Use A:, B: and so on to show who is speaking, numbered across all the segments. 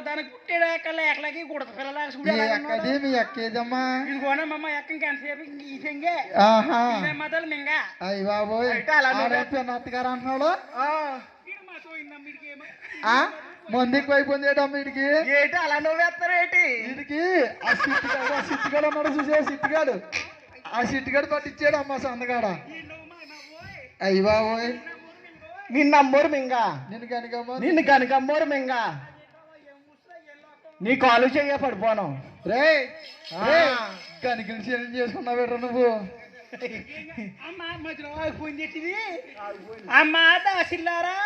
A: దానికి పుట్టాడాక లేకలకి గుడత పిల్లలాగా
B: మీ అక్కది మీ అక్క ఏదమ్మా
A: ఇదిగోనమ్మా ఎక్క ఇంకెంతసేపు ఇంక ఈ సెంగే
B: ఆహా.
A: ఇదే మొదలు మింగ.
B: అయ్యి బాబోయ్. పిన్నత్తగారు అంటున్నాడు.
C: ఆ,
A: ఈడు మా సోయిందమ్మ ఈడికేమో.
B: ఆ? మంది ఎక్కువైపోయింది ఏటమ్మా వీడికి
C: ఏంటి అలా నువ్వేస్తారేటి
B: వీడికి ఆ సిట్టుగాడు ఆ సిట్టుగాడు ఉన్నాడు చూసే సిట్టుగాడు. ఆ సిట్టుగాడు పట్టించాడు అమ్మ సందగాడ. అయ్యి బాబోయ్.
C: నిన్న అమ్మోరు మింగా.
B: నేను కనుకమ్మ
C: నిన్ను కనుక అమ్మోరు మింగా. నీ కాలు చెయ్య పడిపోను
B: రే కనికలు చేంజ్ చేసుకున్నావు బెటర్ నువ్వు?
A: అమ్మ మధ్యలో ఏంటిది అమ్మ దాసిల్లారా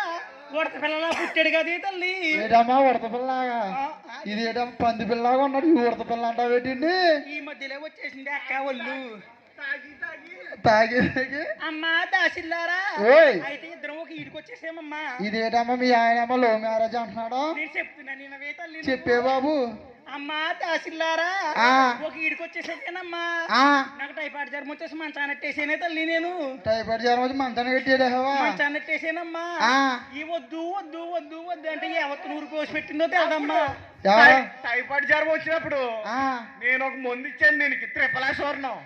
A: గుడత పిల్లలా పుట్టాడు కదా తల్లి.
B: ఏటమ్మా ఉడత పిల్లగా ఇది ఏటమ్మా పంది పిల్లగా ఉన్నాడు ఈ ఉడత పిల్ల అంటావు ఏంటండి
A: ఈ మధ్యలో వచ్చేసింది అక్క ఒళ్ళు.
B: తాగి తాగి.
A: అమ్మ దాసిల్లారా
B: ఓయ్.
A: అయితే ఇద్దరం ఒక ఈడికి వచ్చేసేమమ్మా
B: ఇది ఏటమ్మా మీ ఆయన ఏమో లో మ్యారేజ్ అంటున్నాడు
A: నేను చెప్తున్నా.
B: చెప్పే బాబు.
A: అమ్మా దాసిల్లారా
B: ఆ.
A: ఒక నాకు టైఫాయిడ్ జ్వరం వచ్చేసి తల్లి నేను.
B: టైఫాయిడ్ జ్వరం వచ్చి ఆ.
A: ఈ వద్దు వద్దు వద్దు వద్దు అంటే ఎవత్తు నూరు కోసి పెట్టిందో తెలదమ్మా.
B: ఎవరు
C: టైఫాయిడ్ జ్వరం వచ్చినప్పుడు నేను ఒక మందు ఇచ్చాను దీనికి త్రిపలా స్వర్ణం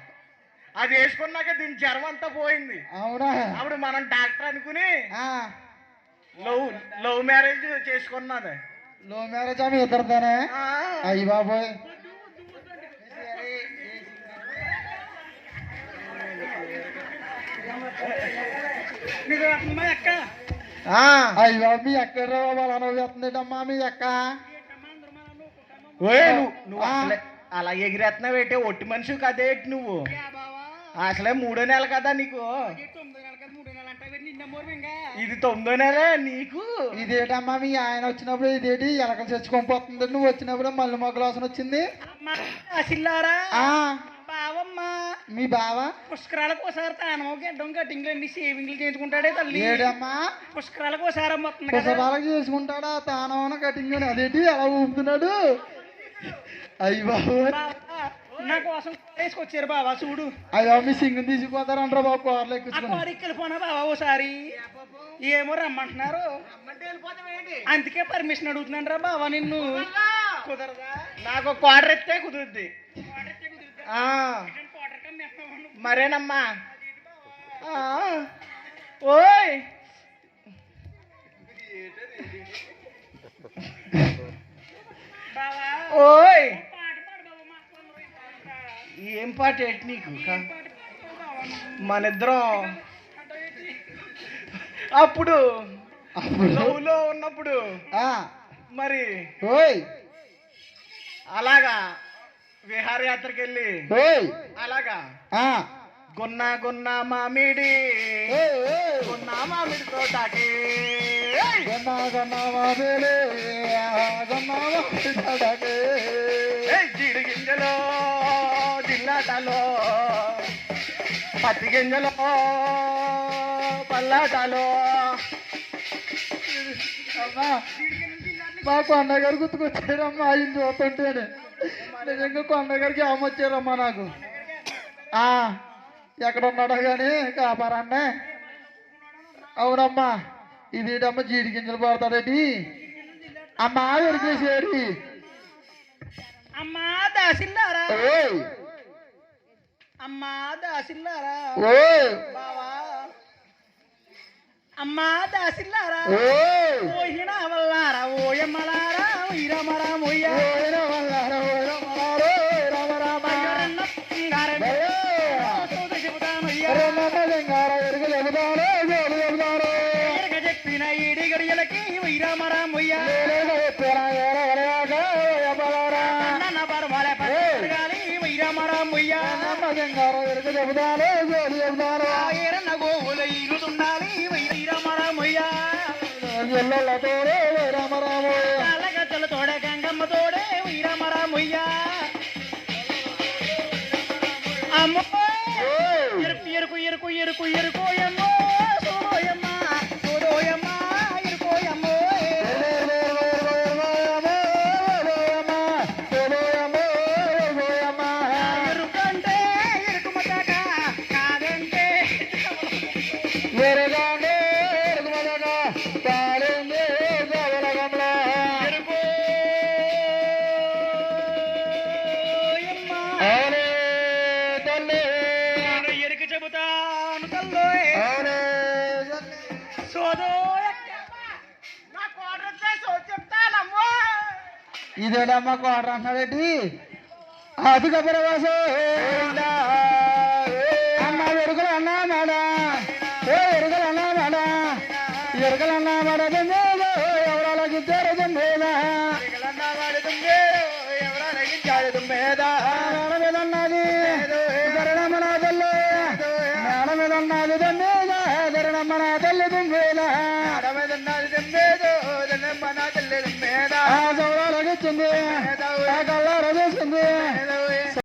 C: అది వేసుకున్నాక దీని జ్వరం అంతా పోయింది.
B: అవునా?
C: అప్పుడు మనం డాక్టర్ అనుకుని
B: ఆ.
C: లవ్ లవ్ మ్యారేజ్ చేసుకున్నది
B: లో మ్యారేజ్ ఆమె ఇద్దరితోనే
C: ఆ,
B: అయ్యి బాబోయ్. అయ్యి బాబు మీ ఎక్కడ అలా చేస్తుందేటమ్మా మీ అక్క?
C: ఓయ్ నువ్వు అలా ఎగిరేస్తున్నావు ఏంటి ఒట్టి మనిషి కదేటి నువ్వు? అసలే మూడో నెల కదా నీకు. ఇది తొమ్మిదో నెల నీకు.
B: ఇదేటమ్మా మీ ఆయన వచ్చినప్పుడు ఇదేంటి? ఎలకలు చచ్చుకొని నువ్వు వచ్చినప్పుడు మళ్ళీ మొగ్గలు వాసన వచ్చింది.
A: అమ్మా దాసిల్లారా
B: ఆ.
A: బావమ్మ.
B: మీ బావ?
A: పుష్కరాలకు ఒకసారి తానమో గడ్డం కటింగ్లు అన్ని సేవింగ్లు చేయించుకుంటాడే తల్లి.
B: ఏడమ్మా?
A: పుష్కరాలకు ఒకసారి అమ్మొస్తుంది కదా.
B: పుసరాలకు చేసుకుంటాడా? తానవన కటింగ్ అని అదేంటి? అలా ఊపుతున్నాడు? అయ్యి బాబు
A: బావా, నా కోసం వేసుకొచ్చారు బావా చూడు.
B: అయ్యో మీ సింగు తీసిపోతారంటారా బాబు కూరలు
A: కోడికి వెళ్ళిపోనా బావా ఓసారి? ఏమో రమ్మంటున్నారు. అందుకే పర్మిషన్ అడుగుతున్నాను రా బావా నిన్ను. కుదరదా?
C: నాకు క్వార్టర్ ఎత్తే కుదురుద్ది. ఆ, మరేనమ్మా? ఆ, ఓయ్!
A: పాట
C: ఏంటి నీకు? క-
A: పాట పాడు బావా నువ్వు.
C: మనిద్దరం అప్పుడు
B: అప్పుడు?
C: లవ్లో ఉన్నప్పుడు.
B: ఆ,
C: మరి
B: ఓయ్.
C: అలాగా విహారయాత్రకి వెళ్ళి
B: ఓయ్.
C: అలాగా
B: ఆ,
C: గున్న గున్న మామిడి. గున్న మామిడి తోటకి.
B: గన్నా గన్నా మామిడి, ఆ, గన్నా మామిడి తోటకి.
C: ఏయ్, జిల్లాటలో పత్తి గింజలో పల్లాటలో.
B: అమ్మా మా కొండ గారు గుర్తుకొచ్చారమ్మా ఆయన చూస్తుంటేనే. నిజంగా కొండ గారికి అమ్మ వచ్చారమ్మా నాకు. ఆ, ఎక్కడ ఉన్నాడో కానీ కాపారండి. అవునమ్మా ఇదేటమ్మా జీడి గింజలు పడతాడేటి అమ్మా ఎరికేసేరి
A: అమ్మా దాసిల్లారా? అమ్మా దాసిల్లారా? బావా! అమ్మా దాసిల్లారా? ఓహిన వల్లారా? ఓయమ్మలారా? వీరమరా మొయ్య?
B: ఓయ్ రమలార, ఓయ్ రమలార, ఓయ్ లింగార, ఎరుగు చెబుతాను, జోలు చెబుతాను.
A: ఎరన్న గోవుల ఈగుతుండాలి వీరమరా మొయ్య
B: ఎల్లెల్ల తోడే, ఓయ్.
A: కాళ్ళగజ్జల తోడే గంగమ్మ తోడే వీరమరా మొయ్య అమ్మో
B: ఓయ్.
A: ఎరుకు ఎరుకు ఎరుకు ఎరుకు ఎరుకోయమ్మో చెబుతాను
B: తల్లో సోదో నా కోడ్రతే ఇదేడమ్మ కోడ్ర అధిక ప్రవాసే అమ్మ ఎరుకలు అన్నా మేడా. ఏ ఎరుకలు అన్నా మేడా. ఎరుకలు అన్నా మేడా. ధరణమ్మ నా తల్లి దుంబేదా ఆ గౌరవాలకు ఇచ్చింది ఆ కళ్ళారు చూసింది.